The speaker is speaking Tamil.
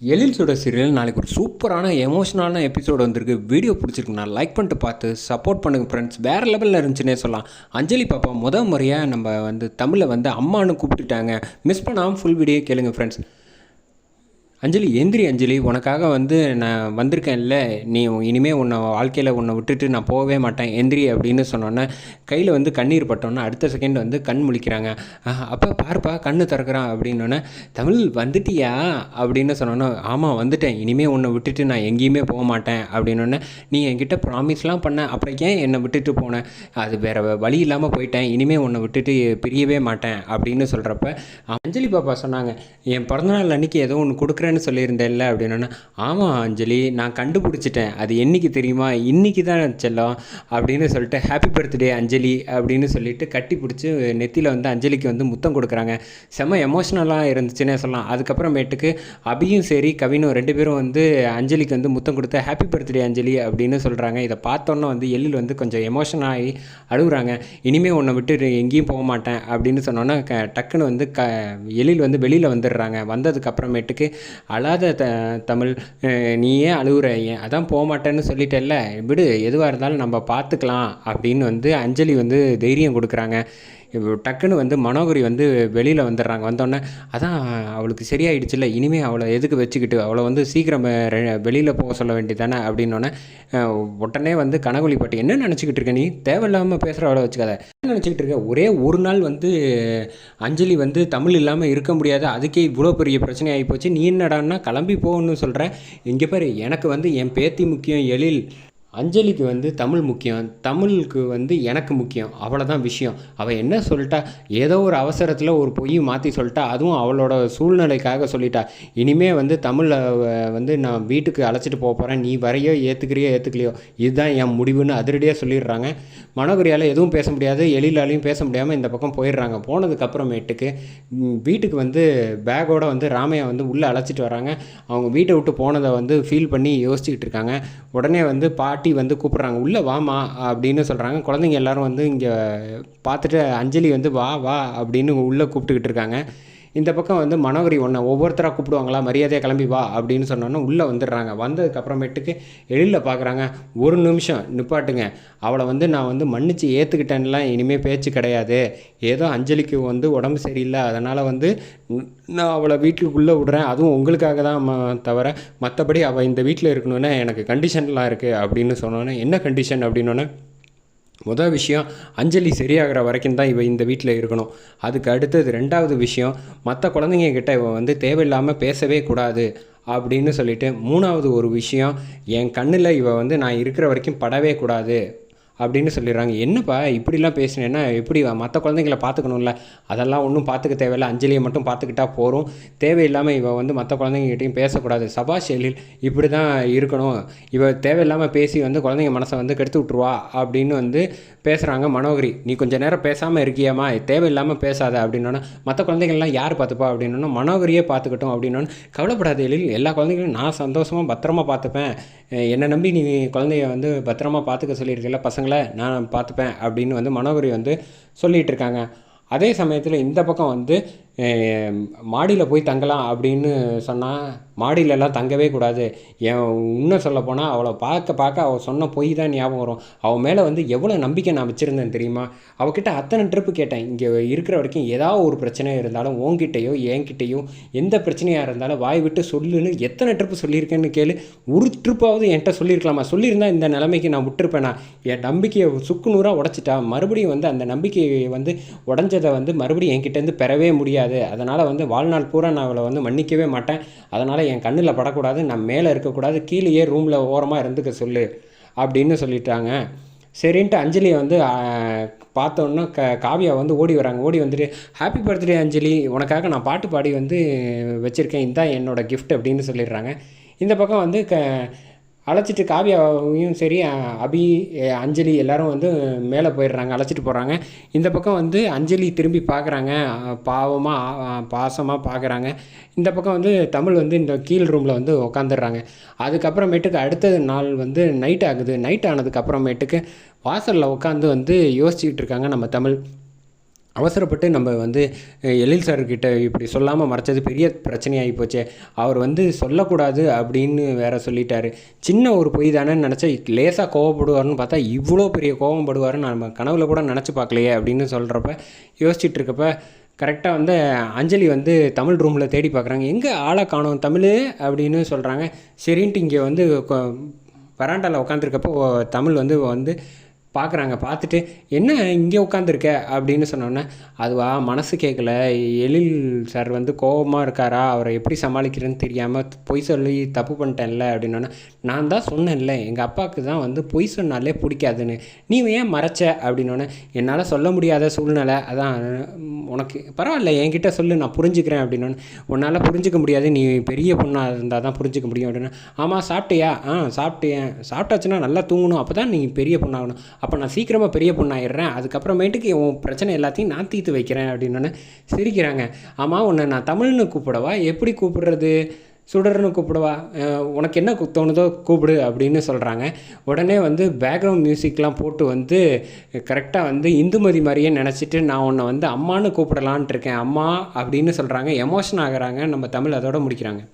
எழில் சுட சீரியல் நாளைக்கு ஒரு சூப்பரான எமோஷனலான எபிசோடு வந்திருக்கு. வீடியோ பிடிச்சிருக்கு. நான் லைக் பண்ணிட்டு பார்த்து சப்போர்ட் பண்ணுங்கள் ஃப்ரெண்ட்ஸ் வேறு லெவலில் இருந்துச்சுன்னே சொல்லலாம். அஞ்சலி பாப்பா முத முறையாக நம்ம வந்து தமிழில் வந்து அம்மானு கூப்பிட்டுட்டாங்க. மிஸ் பண்ணாமல் ஃபுல் வீடியோ கேளுங்க ஃப்ரெண்ட்ஸ் அஞ்சலி எந்திரி அஞ்சலி உனக்காக வந்து நான் வந்திருக்கேன்ல. நீ இனிமேல் உன்னை வாழ்க்கையில் உன்னை விட்டுட்டு நான் போகவே மாட்டேன். எந்திரி அப்படின்னு சொன்னோன்னே கையில் வந்து கண்ணீர் பட்டோன்னே அடுத்த செகண்ட் வந்து கண் முழிக்கிறாங்க. அப்போ பார்ப்பா கண்ணு திறக்கிறான் அப்படின்னோடனே தமிழ் வந்துட்டியா? அப்படின்னு சொன்னோன்னே ஆமாம் வந்துட்டேன். இனிமேல் உன்னை விட்டுட்டு நான் எங்கேயுமே போக மாட்டேன். அப்படின்னோடனே நீ என்கிட்ட ப்ராமிஸ்லாம் பண்ண. அப்புறம் ஏன் என்னை விட்டுட்டு போனேன் அது வேறு வழி இல்லாமல் போயிட்டேன். இனிமேல் உன்னை விட்டுட்டு பிரியவே மாட்டேன். அப்படின்னு சொல்கிறப்ப அஞ்சலி பாப்பா சொன்னாங்க என் பிறந்தநாள் அன்னைக்கு ஏதோ ஒன்று கொடுக்குறேன்னு சொல்லியிருந்தேன்ல அப்படின்னா ஆமாம் அஞ்சலி நான் கண்டுபிடிச்சிட்டேன். அது என்னைக்கு தெரியுமா? இன்றைக்கி தான் செல்லம் அப்படின்னு சொல்லிட்டு ஹாப்பி பர்த்டே அஞ்சலி அப்படின்னு சொல்லிட்டு கட்டி பிடிச்சி நெத்தியில் வந்து அஞ்சலிக்கு வந்து முத்தம் கொடுக்குறாங்க. செம்ம எமோஷ்னலாக இருந்துச்சுன்னே சொல்லலாம். அதுக்கப்புறமேட்டுக்கு அபியும் சரி கவினும் ரெண்டு பேரும் வந்து அஞ்சலிக்கு வந்து முத்தம் கொடுத்து ஹாப்பி பர்த்டே அஞ்சலி அப்படின்னு சொல்கிறாங்க இதை பார்த்தோன்னே வந்து எழில் வந்து கொஞ்சம் எமோஷன் ஆகி அழுகுறாங்க. இனிமேல் உன்னை விட்டு எங்கேயும் போக மாட்டேன் அப்படின்னு சொன்னோன்னா க டக்குன்னு வந்து க எழில் வந்து வெளியில் வந்துடுறாங்க. வந்ததுக்கப்புறமேட்டுக்கு அழாத த தமிழ் நீயே நீ ஏன் அழுகுற ஏன் அதான் போக மாட்டேன்னு சொல்லிட்டேல்ல விடு எதுவாக இருந்தாலும் நம்ம பார்த்துக்கலாம் அப்படின்னு வந்து அஞ்சலி வந்து தைரியம் கொடுக்குறாங்க. டக்குன்னு வந்து மனோகரி வந்து வெளியில் வந்துடுறாங்க. வந்தோடனே அதான் அவளுக்கு சரியாயிடுச்சுல்ல. இனிமேல் அவளை எதுக்கு வச்சுக்கிட்டு அவளை வந்து சீக்கிரம் வெளியில் போக சொல்ல வேண்டியதானே அப்படின்னோடனே உடனே வந்து கனகுலி பாட்டு என்ன நினச்சிக்கிட்டு இருக்க நீ? தேவையில்லாமல் பேசுகிற அவளை வச்சுக்காத. என்ன நினச்சிக்கிட்டு இருக்க? ஒரே ஒரு நாள் வந்து அஞ்சலி வந்து தமிழ் இல்லாமல் இருக்க முடியாது. அதுக்கே இவ்வளோ பெரிய பிரச்சனை ஆகிப்போச்சு நீ என்ன என்னடான்னா கிளம்பி போகணும்னு சொல்கிறேன் இங்கே பாரு எனக்கு வந்து என் பேத்தி முக்கியம் எழில். அஞ்சலிக்கு வந்து தமிழ் முக்கியம். தமிழுக்கு வந்து எனக்கு முக்கியம். அவ்வளோதான் விஷயம். அவள் என்ன சொல்லிட்டா? ஏதோ ஒரு அவசரத்தில் ஒரு பொய் மாற்றி சொல்லிட்டா. அதுவும் அவளோட சூழ்நிலைக்காக சொல்லிட்டா. இனிமே வந்து தமிழை வந்து நான் வீட்டுக்கு அழைச்சிட்டு போக போகிறேன் நீ வரையோ ஏற்றுக்கிறியோ ஏற்றுக்கலையோ இதுதான் என் முடிவுன்னு அதிரடியாக சொல்லிடுறாங்க. மனோகரியால் எதுவும் பேச முடியாது. எழிலாலையும் பேச முடியாமல் இந்த பக்கம் போயிடுறாங்க. போனதுக்கப்புறமேட்டுக்கு வீட்டுக்கு வந்து பேக்கோடு வந்து ராமையா வந்து உள்ளே அழைச்சிட்டு வராங்க. அவங்க வீட்டை விட்டு போனதை வந்து ஃபீல் பண்ணி யோசிச்சுக்கிட்டு இருக்காங்க. உடனே வந்து பாட்டி பாட்டி வந்து கூப்பிட்றாங்க உள்ளே வாமா அப்படின்னு சொல்கிறாங்க குழந்தைங்க எல்லாரும் வந்து இங்கே பார்த்துட்டு அஞ்சலி வந்து வா வா அப்படின்னு உள்ளே கூப்பிட்டுக்கிட்டு இருக்காங்க. இந்த பக்கம் வந்து மனோகரி ஒன்றை ஒவ்வொருத்தராக கூப்பிடுவாங்களா? மரியாதையாக கிளம்பி வா அப்படின்னு சொன்னோன்னே உள்ளே வந்துடுறாங்க. வந்ததுக்கப்புறமேட்டுக்கு எழில பார்க்குறாங்க ஒரு நிமிஷம் நிப்பாட்டுங்க. அவளை வந்து நான் வந்து மன்னிச்சு ஏற்றுக்கிட்டேன்லாம் இனிமேல் பேச்சு கிடையாது. ஏதோ அஞ்சலிக்கு வந்து உடம்பு சரியில்லை. அதனால் வந்து நான் அவளை வீட்டுக்குள்ளே விடுறேன். அதுவும் உங்களுக்காக தான் தவிர மற்றபடி அவள் இந்த வீட்டில் இருக்கணுன்னா எனக்கு கண்டிஷன்லாம் இருக்குது அப்படின்னு சொன்னோன்னே என்ன கண்டிஷன் அப்படின்னோன்னே முதல் விஷயம் அஞ்சலி சரியாகிற வரைக்கும் தான் இவன் இந்த வீட்டில் இருக்கணும். அதுக்கு அடுத்தது ரெண்டாவது விஷயம் மற்ற குழந்தைங்க கிட்ட இவ வந்து தேவையில்லாமல் பேசவே கூடாது அப்படின்னு சொல்லிட்டு மூணாவது ஒரு விஷயம் என் கண்ணில் இவன் வந்து நான் இருக்கிற வரைக்கும் படவே கூடாது. அப்படின்னு சொல்லிடுறாங்க. என்னப்பா இப்படிலாம் பேசினேன்னா எப்படி மற்ற குழந்தைங்கள பார்த்துக்கணும்ல? அதெல்லாம் ஒன்றும் பார்த்துக்க தேவையில்ல. அஞ்சலியை மட்டும் பார்த்துக்கிட்டா போகிறோம் தேவையில்லாமல் இவள் வந்து மற்ற குழந்தைங்ககிட்டையும் பேசக்கூடாது. சபாஷ் எழில் இப்படி தான் இருக்கணும். இவள் தேவையில்லாமல் பேசி வந்து குழந்தைங்க மனசை வந்து கெடுத்து விட்ருவா அப்படின்னு வந்து பேசுகிறாங்க மனோகரி. நீ கொஞ்சம் நேரம் பேசாமல் இருக்கியாமா தேவையில்லாமல் பேசாத அப்படின்னோன்னா மற்ற குழந்தைங்கள்லாம் யார் பார்த்துப்பா அப்படின்னோன்னா மனோகரியே பார்த்துக்கிட்டோம் அப்படின்னோன்னு கவலைப்படாத எழில். எல்லா குழந்தைங்களும் நான் சந்தோஷமாக பத்திரமா பார்த்துப்பேன். என்னை நம்பி நீ குழந்தைய வந்து பத்திரமா பார்த்துக்க சொல்லியிருக்கல பசங்களை நான் பார்த்துப்பேன் அப்படின்னு வந்து மனோகரி வந்து சொல்லிகிட்டு இருக்காங்க. அதே சமயத்தில் இந்த பக்கம் வந்து மாடியில் போய் தங்கலாம் அப்படின்னு சொன்னால் மாடியிலலாம் தங்கவே கூடாது. என் இன்னும் சொல்ல போனால் அவளை பார்க்க பார்க்க அவள் சொன்ன பொய் தான் ஞாபகம் வரும். அவள் மேலே வந்து எவ்வளோ நம்பிக்கை நான் வச்சுருந்தேன் தெரியுமா? அவகிட்ட அத்தனை ட்ரிப்பு கேட்டேன். இங்கே இருக்கிற வரைக்கும் ஏதாவது ஒரு பிரச்சனை இருந்தாலும் உங்ககிட்டயோ என்கிட்டயோ எந்த பிரச்சனையாக இருந்தாலும் வாய் விட்டு சொல்லுன்னு எத்தனை ட்ரிப்பு சொல்லியிருக்கேன்னு கேளு. ஒரு ட்ரிப்பாவது என்கிட்ட சொல்லியிருக்கலாமா? சொல்லியிருந்தால் இந்த நிலைமைக்கு நான் விட்டுருப்பேனா? என் நம்பிக்கையை சுக்கு நூறாக உடச்சிட்டா? மறுபடியும் வந்து அந்த நம்பிக்கையை வந்து உடஞ்சதை வந்து மறுபடியும் என்கிட்டேருந்து பெறவே முடியாது. அதனால் வந்து வாழ்நாள் பூரா நான் அவளை வந்து மன்னிக்கவே மாட்டேன். அதனால் என் கண்ணில் படக்கூடாது நான் மேலே இருக்கக்கூடாது கீழேயே ரூமில் ஓரமாக இருந்துக்க சொல்லு அப்படின்னு சொல்லிட்டாங்க. சரின்ட்டு அஞ்சலியை வந்து பார்த்தோன்னா பார்த்தோன்னே க காவியா வந்து ஓடி வராங்க. ஓடி வந்துட்டு ஹாப்பி பர்த்டே அஞ்சலி. உனக்காக நான் பாட்டு பாடி வந்து வச்சுருக்கேன். இதான் என்னோட கிஃப்ட் அப்படின்னு சொல்லிடுறாங்க. இந்த பக்கம் வந்து க அழைச்சிட்டு காவியாவையும் சரி அபி அஞ்சலி எல்லாரும் வந்து மேலே போயிடுறாங்க அழைச்சிட்டு போகிறாங்க இந்த பக்கம் வந்து அஞ்சலி திரும்பி பார்க்குறாங்க. பாவமாக பாசமாக பார்க்குறாங்க. இந்த பக்கம் வந்து தமிழ் வந்து இந்த கீழ் ரூமில் வந்து உக்காந்துடுறாங்க. அதுக்கப்புறமேட்டுக்கு அடுத்தது நாள் வந்து நைட் ஆகுது. நைட் ஆனதுக்கப்புறமேட்டுக்கு வாசலில் உட்காந்து வந்து யோசிச்சுக்கிட்டு இருக்காங்க நம்ம தமிழ். அவசரப்பட்டு நம்ம வந்து எழில் சார்கிட்ட இப்படி சொல்லாமல் மறைச்சது பெரிய பிரச்சனையாகி போச்சே. அவர் வந்து சொல்லக்கூடாது அப்படின்னு வேற சொல்லிட்டாரு. சின்ன ஒரு பொய் தானேன்னு நினச்சா லேசாக கோவப்படுவார்னு பார்த்தா இவ்வளோ பெரிய கோவப்படுவாருன்னு நம்ம கனவுல கூட நினச்சி பார்க்கலையே அப்படின்னு சொல்கிறப்ப யோசிச்சுட்டு இருக்கப்ப கரெக்டாக வந்து அஞ்சலி வந்து தமிழ் ரூமில் தேடி பார்க்குறாங்க. எங்கே ஆளை காணோம் தமிழ்? அப்படின்னு சொல்கிறாங்க சரின்ட்டு இங்கே வந்து வராண்டாவில் உட்காந்துருக்கப்போ தமிழ் வந்து வந்து பார்க்குறாங்க பார்த்துட்டு என்ன இங்கே உட்காந்துருக்க அப்படின்னு சொன்னோன்னே அதுவா மனசு கேட்கல எழில் சார் வந்து கோவமாக இருக்காரா? அவரை எப்படி சமாளிக்கிறேன்னு தெரியாமல் பொய் சொல்லி தப்பு பண்ணிட்டேன்ல? அப்படின்னோன்னே நான் தான் சொன்னேன்ல. எங்கள் அப்பாவுக்கு தான் வந்து பொய் சொன்னாலே பிடிக்காதுன்னு. நீ ஏன் மறைச்ச? அப்படின்னோடனே என்னால் சொல்ல முடியாத சூழ்நிலை. அதான் உனக்கு பரவாயில்ல. என்கிட்ட சொல்லு. நான் புரிஞ்சுக்கிறேன். அப்படின்னோடனே உன்னால் புரிஞ்சுக்க முடியாது. நீ பெரிய பொண்ணாக இருந்தால் தான் புரிஞ்சுக்க முடியும். அப்படின்னா ஆமாம் சாப்பிட்டியா? ஆ சாப்பிட்டேன். சாப்பிட்டாச்சுன்னா நல்லா தூங்கணும். அப்போ தான் நீ பெரிய பொண்ணாகணும். அப்போ நான் சீக்கிரமாக பெரிய பொண்ணாயிடுறேன். அதுக்கப்புறமேட்டுக்கு உன் பிரச்சனை எல்லாத்தையும் நான் தீர்த்து வைக்கிறேன் அப்படின்னு சிரிக்கிறாங்க. ஆமாம் உன்னை நான் தமிழ்னு கூப்பிடவா? எப்படி கூப்பிடுறது? சுடர்னு கூப்பிடுவா? உனக்கு என்ன தோணுதோ கூப்பிடு அப்படின்னு சொல்கிறாங்க உடனே வந்து பேக்ரவுண்ட் மியூசிக்லாம் போட்டு வந்து கரெக்டாக வந்து இந்துமதி மாதிரியே நினச்சிட்டு நான் உன்னை வந்து அம்மான்னு கூப்பிடலான்ட்டு இருக்கேன். அம்மா அப்படின்னு சொல்கிறாங்க எமோஷன் ஆகிறாங்க. நம்ம தமிழ் அதோட முடிக்கிறாங்க.